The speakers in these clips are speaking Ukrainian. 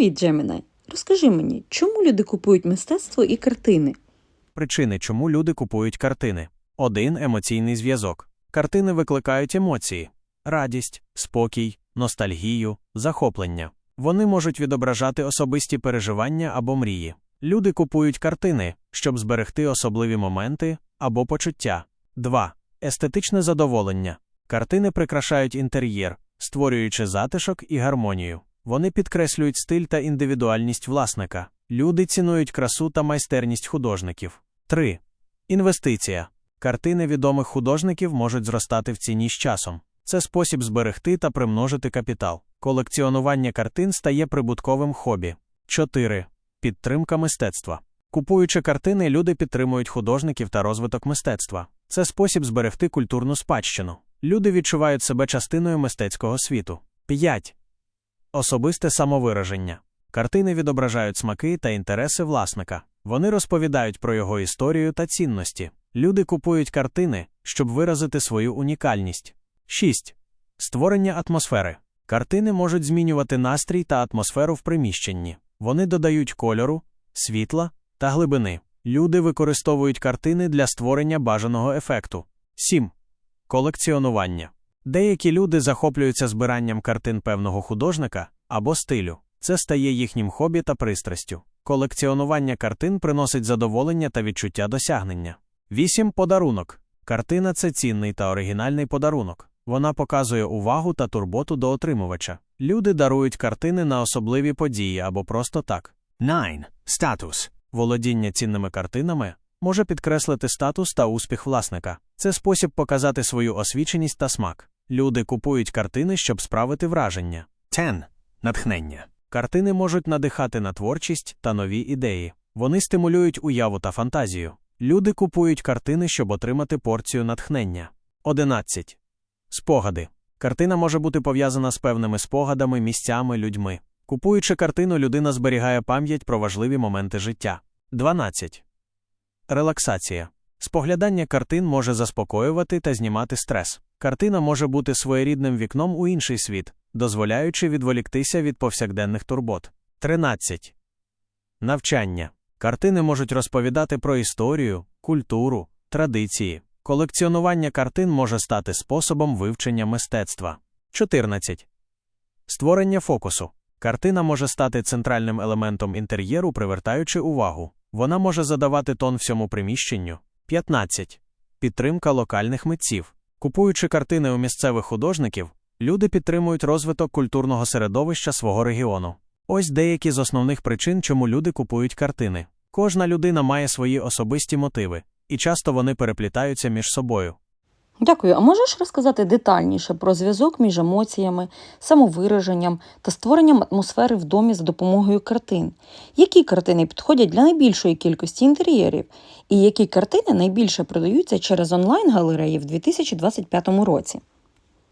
Привіт, Джемінай. Розкажи мені, чому люди купують мистецтво і картини? Причини, чому люди купують картини. 1. Емоційний зв'язок. Картини викликають емоції: радість, спокій, ностальгію, захоплення. Вони можуть відображати особисті переживання або мрії. Люди купують картини, щоб зберегти особливі моменти або почуття. 2. Естетичне задоволення. Картини прикрашають інтер'єр, створюючи затишок і гармонію. Вони підкреслюють стиль та індивідуальність власника. Люди цінують красу та майстерність художників. 3. Інвестиція. Картини відомих художників можуть зростати в ціні з часом. Це спосіб зберегти та примножити капітал. Колекціонування картин стає прибутковим хобі. 4. Підтримка мистецтва. Купуючи картини, люди підтримують художників та розвиток мистецтва. Це спосіб зберегти культурну спадщину. Люди відчувають себе частиною мистецького світу. 5. Особисте самовираження. Картини відображають смаки та інтереси власника. Вони розповідають про його історію та цінності. Люди купують картини, щоб виразити свою унікальність. 6. Створення атмосфери. Картини можуть змінювати настрій та атмосферу в приміщенні. Вони додають кольору, світла та глибини. Люди використовують картини для створення бажаного ефекту. 7. Колекціонування. Деякі люди захоплюються збиранням картин певного художника або стилю. Це стає їхнім хобі та пристрастю. Колекціонування картин приносить задоволення та відчуття досягнення. 8. Подарунок. Картина це цінний та оригінальний подарунок. Вона показує увагу та турботу до отримувача. Люди дарують картини на особливі події або просто так. 9. Статус. Володіння цінними картинами може підкреслити статус та успіх власника. Це спосіб показати свою освіченість та смак. Люди купують картини, щоб справити враження. 10. Натхнення. Картини можуть надихати на творчість та нові ідеї. Вони стимулюють уяву та фантазію. Люди купують картини, щоб отримати порцію натхнення. 11. Спогади. Картина може бути пов'язана з певними спогадами, місцями, людьми. Купуючи картину, людина зберігає пам'ять про важливі моменти життя. 12. Релаксація. Споглядання картин може заспокоювати та знімати стрес. Картина може бути своєрідним вікном у інший світ, дозволяючи відволіктися від повсякденних турбот. 13. Навчання. Картини можуть розповідати про історію, культуру, традиції. Колекціонування картин може стати способом вивчення мистецтва. 14. Створення фокусу. Картина може стати центральним елементом інтер'єру, привертаючи увагу. Вона може задавати тон всьому приміщенню. 15. Підтримка локальних митців. Купуючи картини у місцевих художників, люди підтримують розвиток культурного середовища свого регіону. Ось деякі з основних причин, чому люди купують картини. Кожна людина має свої особисті мотиви, і часто вони переплітаються між собою. Дякую. А можеш розказати детальніше про зв'язок між емоціями, самовираженням та створенням атмосфери в домі за допомогою картин? Які картини підходять для найбільшої кількості інтер'єрів? І які картини найбільше продаються через онлайн-галереї в 2025 році?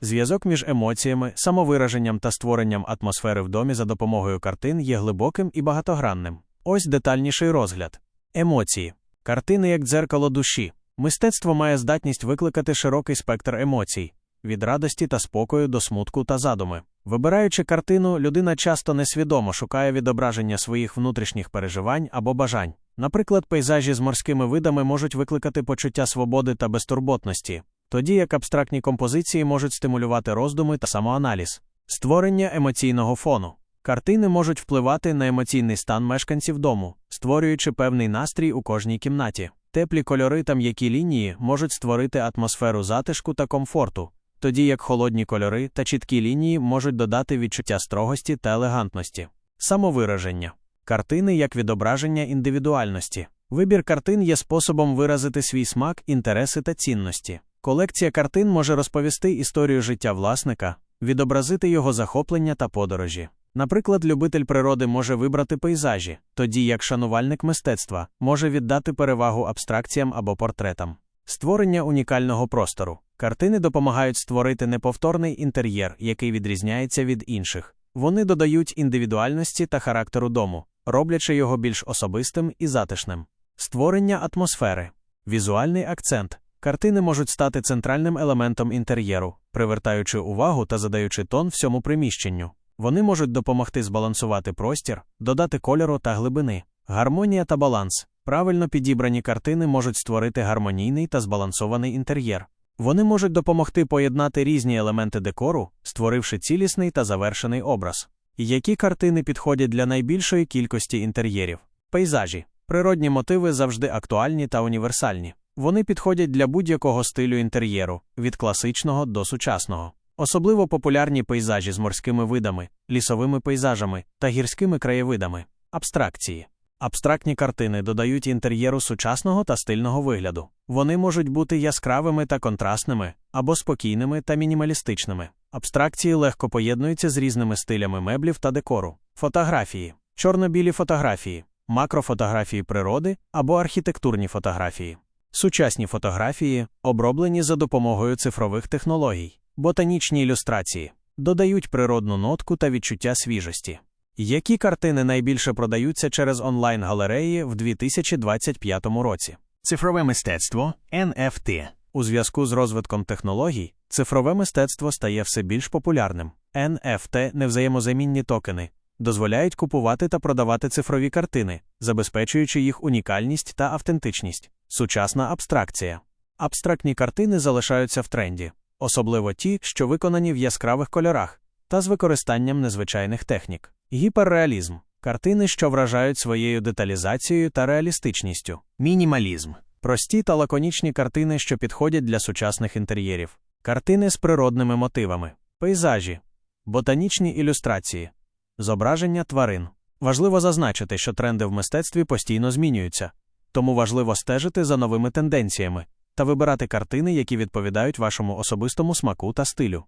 Зв'язок між емоціями, самовираженням та створенням атмосфери в домі за допомогою картин є глибоким і багатогранним. Ось детальніший розгляд. Емоції. Картини як дзеркало душі. Мистецтво має здатність викликати широкий спектр емоцій від радості та спокою до смутку та задуми. Вибираючи картину, людина часто несвідомо шукає відображення своїх внутрішніх переживань або бажань. Наприклад, пейзажі з морськими видами можуть викликати почуття свободи та безтурботності, тоді як абстрактні композиції можуть стимулювати роздуми та самоаналіз. Створення емоційного фону. Картини можуть впливати на емоційний стан мешканців дому, створюючи певний настрій у кожній кімнаті. Теплі кольори та м'які лінії можуть створити атмосферу затишку та комфорту, тоді як холодні кольори та чіткі лінії можуть додати відчуття строгості та елегантності. Самовираження. Картини як відображення індивідуальності. Вибір картин є способом виразити свій смак, інтереси та цінності. Колекція картин може розповісти історію життя власника, відобразити його захоплення та подорожі. Наприклад, любитель природи може вибрати пейзажі, тоді як шанувальник мистецтва може віддати перевагу абстракціям або портретам. Створення унікального простору. Картини допомагають створити неповторний інтер'єр, який відрізняється від інших. Вони додають індивідуальності та характеру дому, роблячи його більш особистим і затишним. Створення атмосфери. Візуальний акцент. Картини можуть стати центральним елементом інтер'єру, привертаючи увагу та задаючи тон всьому приміщенню. Вони можуть допомогти збалансувати простір, додати кольору та глибини. Гармонія та баланс. Правильно підібрані картини можуть створити гармонійний та збалансований інтер'єр. Вони можуть допомогти поєднати різні елементи декору, створивши цілісний та завершений образ. Які картини підходять для найбільшої кількості інтер'єрів? Пейзажі. Природні мотиви завжди актуальні та універсальні. Вони підходять для будь-якого стилю інтер'єру, від класичного до сучасного. Особливо популярні пейзажі з морськими видами, лісовими пейзажами та гірськими краєвидами. Абстракції. Абстрактні картини додають інтер'єру сучасного та стильного вигляду. Вони можуть бути яскравими та контрастними, або спокійними та мінімалістичними. Абстракції легко поєднуються з різними стилями меблів та декору. Фотографії, чорно-білі фотографії, макрофотографії природи або архітектурні фотографії. Сучасні фотографії, оброблені за допомогою цифрових технологій, ботанічні ілюстрації, додають природну нотку та відчуття свіжості. Які картини найбільше продаються через онлайн-галереї в 2025 році? Цифрове мистецтво NFT. У зв'язку з розвитком технологій, цифрове мистецтво стає все більш популярним. NFT – невзаємозамінні токени, дозволяють купувати та продавати цифрові картини, забезпечуючи їх унікальність та автентичність. Сучасна абстракція. Абстрактні картини залишаються в тренді, особливо ті, що виконані в яскравих кольорах та з використанням незвичайних технік. Гіперреалізм картини, що вражають своєю деталізацією та реалістичністю. Мінімалізм. Прості та лаконічні картини, що підходять для сучасних інтер'єрів. Картини з природними мотивами, пейзажі, ботанічні ілюстрації, зображення тварин. Важливо зазначити, що тренди в мистецтві постійно змінюються, тому важливо стежити за новими тенденціями та вибирати картини, які відповідають вашому особистому смаку та стилю.